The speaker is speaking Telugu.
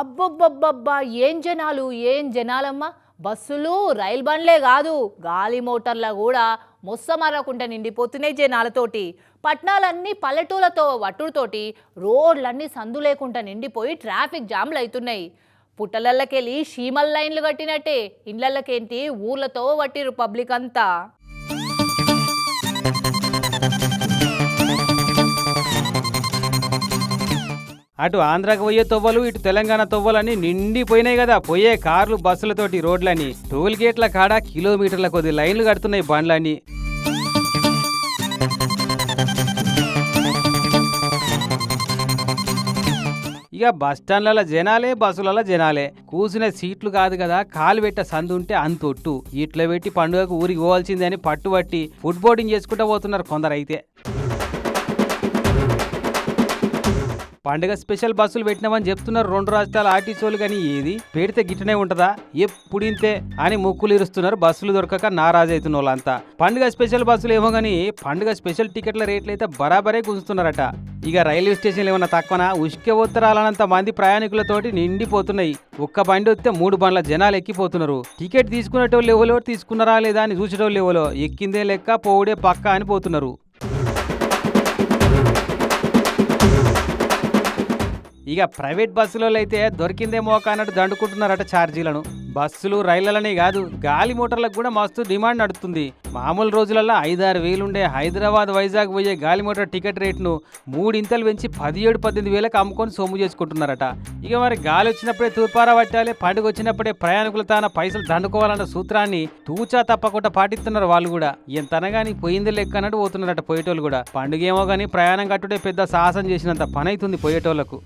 అబ్బబ్బబ్బబ్బా ఏం జనాలు ఏం జనాలమ్మా? బస్సులు రైలు బండ్లే కాదు. గాలి మోటార్ల కూడా మొస్సమరకుండా నిండిపోతున్నాయి జనాలతోటి. పట్నాలన్నీ పల్లెటూళ్ళతో వట్టుడుతోటి రోడ్లన్నీ సందు లేకుండా నిండిపోయి ట్రాఫిక్ జామ్లు అవుతున్నాయి పుట్టలల్లకెళ్ళి షీమల్ లైన్లు కట్టినట్టే. ఇండ్లకేంటి ఊర్లతో వట్టిరు పబ్లిక్ అంతా అటు ఆంధ్రాకి పోయే తొవ్వలు ఇటు తెలంగాణ తొవ్వలని నిండిపోయినాయి కదా. పోయే కార్లు బస్సులతోటి రోడ్లని టోల్ గేట్ల కాడ కిలోమీటర్ల కొద్ది లైన్లు కడుతున్నాయి బండ్లని ఇక బస్ స్టాండ్లలో జనాలే బస్సులలో జనాలే. కూసిన సీట్లు కాదు కదా కాలు పెట్ట సందు ఉంటే అంతొట్టు ఇట్లా పెట్టి పండుగకు ఊరికి పోవాల్సిందే అని పట్టుబట్టి ఫుడ్ బోర్డింగ్ చేసుకుంటూ పోతున్నారు కొందరైతే. పండుగ స్పెషల్ బస్సులు పెట్టినామని చెప్తున్నారు రెండు రాష్ట్రాల ఆర్టీసీలు కానీ ఏది? పెడితే గిట్టనే ఉంటదా? ఎప్పుడింతే అని ముక్కులు ఇరుస్తున్నారు బస్సులు దొరకక నారాజు అవుతున్న వాళ్ళంతా పండుగ స్పెషల్ బస్సులు ఏమో కానీ పండుగ స్పెషల్ టికెట్ల రేట్లు అయితే బరాబరే గుంజుతున్నారట ఇక రైల్వే స్టేషన్లు ఏమన్నా తక్కువనా? ఉష్కే ఉత్తరాలనంత మంది ప్రయాణికులతోటి నిండిపోతున్నాయి. ఒక్క బండి వస్తే మూడు బండ్ల జనాలు ఎక్కిపోతున్నారు. టికెట్ తీసుకునేటోళ్ళు ఎవరో తీసుకున్నారా లేదా అని చూసేటోళ్ళు ఎవరో? ఎక్కిందే లెక్క పోవుడే పక్క అని పోతున్నారు. ఇక ప్రైవేట్ బస్సులలో అయితే దొరికిందేమో కానట్టు అన్నట్టు దండుకుంటున్నారట ఛార్జీలను. బస్సులు రైళ్ళనే కాదు గాలి మోటార్లకు కూడా మస్తు డిమాండ్ నడుస్తుంది. మామూలు రోజులలో ఐదారు వేలుండే హైదరాబాద్ వైజాగ్ పోయే గాలి మోటార్ టికెట్ రేట్ను మూడింతలు పెంచి పదిహేడు పద్దెనిమిది వేలకు అమ్ముకొని సొమ్ము చేసుకుంటున్నారట. ఇక మరి గాలి వచ్చినప్పుడే తూర్పారా పట్టాలి పండుగ వచ్చినప్పుడే ప్రయాణికులు తాన పైసలు దండుకోవాలన్న సూత్రాన్ని తూచా తప్పకుండా పాటిస్తున్నారు వాళ్ళు కూడా. ఎంతనగాని పోయింది లెక్క అన్నట్టు పోతున్నారట పోయేటోళ్ళు కూడా. పండుగ ఏమో కానీ ప్రయాణం కట్టుడే పెద్ద సాహసం చేసినంత పని అవుతుంది పోయేటోళ్ళకు